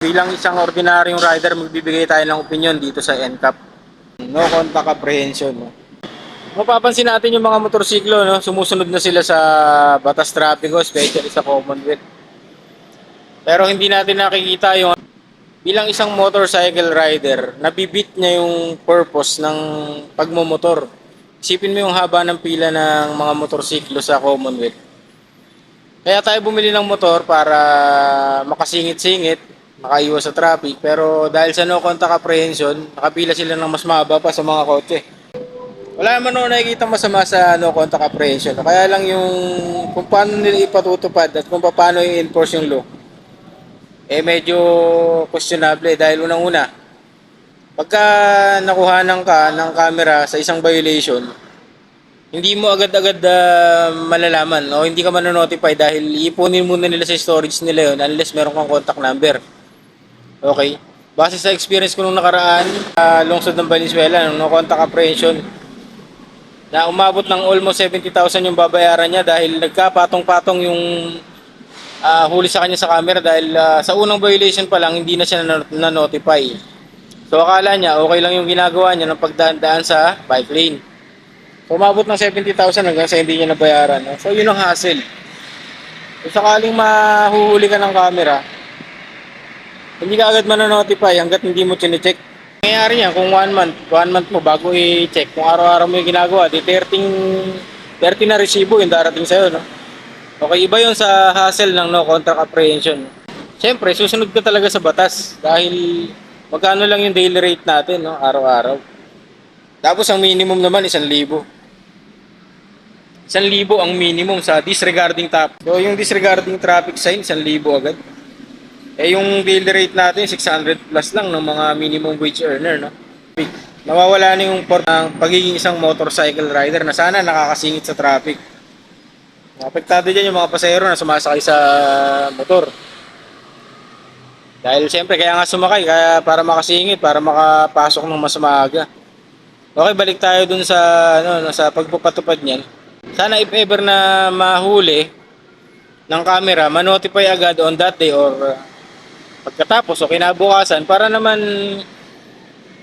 Bilang isang ordinaryong rider, magbibigay tayo ng opinion dito sa NCAP. No contact apprehension. No? Mapapansin natin yung mga motorsiklo, no? sumusunod na sila sa batas trapiko, especially sa Commonwealth. Pero hindi natin nakikita yung bilang isang motorcycle rider, nabibit niya yung purpose ng pagmumotor. Isipin mo yung haba ng pila ng mga motorsiklo sa Commonwealth. Kaya tayo bumili ng motor para makasingit-singit, makaiwas sa traffic. Pero dahil sa no contact apprehension, nakapila sila ng mas mahaba pa sa mga kotse. Wala naman ako nakikita masama sa no contact apprehension. Kaya lang yung kung paano nila ipatutupad at kung paano i-enforce yung law. Eh medyo questionable dahil unang-una, pagka nakuhanan ka ng camera sa isang violation, hindi mo agad-agad ah, malalaman o hindi ka manonotify dahil ipunin muna nila sa storage nila yun unless meron kang contact number. Okay? Base sa experience ko nung nakaraan, uh, lungsod ng Valenzuela, nung no contact apprehension, na umabot ng almost 70,000 yung babayaran niya dahil nagkapatong-patong yung ah, huli sa kanya sa camera dahil ah, sa unang violation pa lang hindi na siya na- na-notify. So akala niya okay lang yung ginagawa niya ng pagdaan sa bike lane. So, umabot ng 70,000 hanggang sa hindi niya nabayaran. no? So, yun ang hassle. Kung sakaling mahuhuli ka ng camera, hindi ka agad mananotify hanggat hindi mo chinecheck. Nangyayari yan kung one month, one month mo bago i-check. Kung araw-araw mo yung ginagawa, di 30, 30 na resibo yung darating sa'yo. No? Okay, iba yun sa hassle ng no contract apprehension. Siyempre, susunod ka talaga sa batas dahil magkano lang yung daily rate natin no, araw-araw. Tapos ang minimum naman, isang libo. Isang libo ang minimum sa disregarding traffic. So yung disregarding traffic sign, isang libo agad. Eh yung daily rate natin, 600 plus lang ng mga minimum wage earner. No? Nawawala na yung port ng pagiging isang motorcycle rider na sana nakakasingit sa traffic. Apektado dyan yung mga pasahero na sumasakay sa motor. Dahil siyempre kaya nga sumakay kaya para makasingit, para makapasok ng mas maaga. Okay, balik tayo dun sa ano sa pagpapatupad niyan. Sana if ever na mahuli ng camera, ma-notify agad on that day or pagkatapos o kinabukasan para naman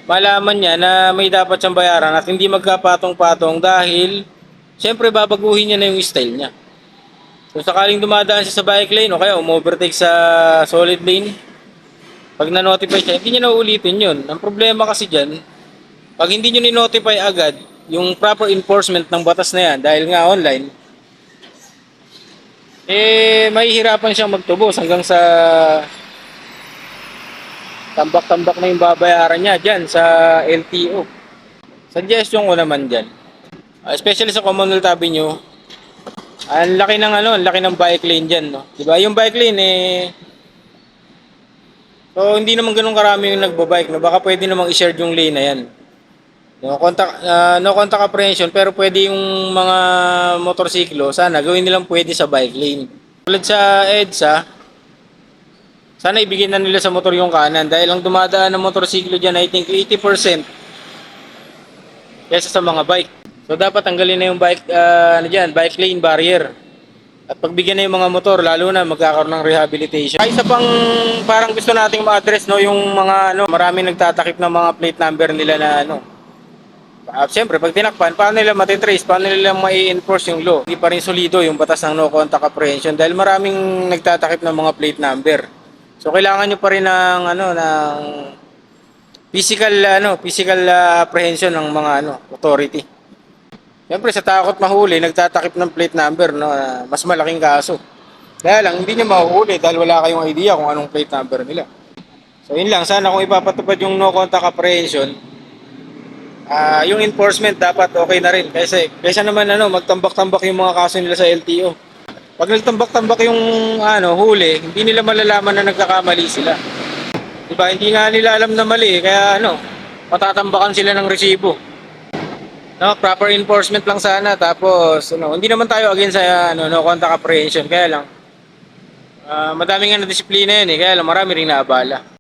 malaman niya na may dapat siyang bayaran at hindi magkapatong-patong dahil siyempre babaguhin niya na yung style niya. Kung sakaling dumadaan siya sa bike lane o kaya umovertake sa solid lane, pag na-notify siya, hindi niya na uulitin yun. Ang problema kasi dyan, pag hindi nyo ni-notify agad, yung proper enforcement ng batas na yan, dahil nga online, eh, mahihirapan siyang magtubos hanggang sa tambak-tambak na yung babayaran niya dyan sa LTO. Suggestion ko naman dyan, uh, especially sa Commonwealth Avenue, ang laki ng ano, ang laki ng bike lane dyan, no? Diba? Yung bike lane, eh, So, hindi naman ganun karami yung nagbabike. No? Baka pwede namang i-share yung lane na yan. No contact, ah, no contact apprehension, pero pwede yung mga motorsiklo, sana gawin nilang pwede sa bike lane. Tulad sa EDSA, sana ibigyan na nila sa motor yung kanan dahil ang dumadaan ng motorsiklo dyan, I think 80% kesa sa mga bike. So dapat tanggalin na yung bike, ah, ano dyan, bike lane barrier. At pagbigyan na yung mga motor, lalo na magkakaroon ng rehabilitation. Ay, isa pang parang gusto nating ma-address, no, yung mga, ano, marami nagtatakip ng mga plate number nila na, ano, uh, siyempre, pag tinakpan, paano nila matitrace, paano nila mai-enforce yung law? Hindi pa rin solido yung batas ng no contact apprehension dahil maraming nagtatakip ng mga plate number. So, kailangan nyo pa rin ng, ano, ng physical, ano, physical uh, apprehension ng mga, ano, authority. Siyempre sa takot mahuli, nagtatakip ng plate number, no, na mas malaking kaso. Kaya lang, hindi niya mahuhuli dahil wala kayong idea kung anong plate number nila. So yun lang, sana kung ipapatupad yung no contact apprehension, ah yung enforcement dapat okay na rin. Kasi, kaysa naman ano, magtambak-tambak yung mga kaso nila sa LTO. Pag nagtambak-tambak yung ano, huli, hindi nila malalaman na nagkakamali sila. Diba? Hindi nga nila alam na mali, kaya ano, matatambakan sila ng resibo. No, proper enforcement lang sana tapos ano, hindi naman tayo against sa ano no contact apprehension kaya lang ah, madaming ano disiplina yan eh kaya lang marami ring naabala.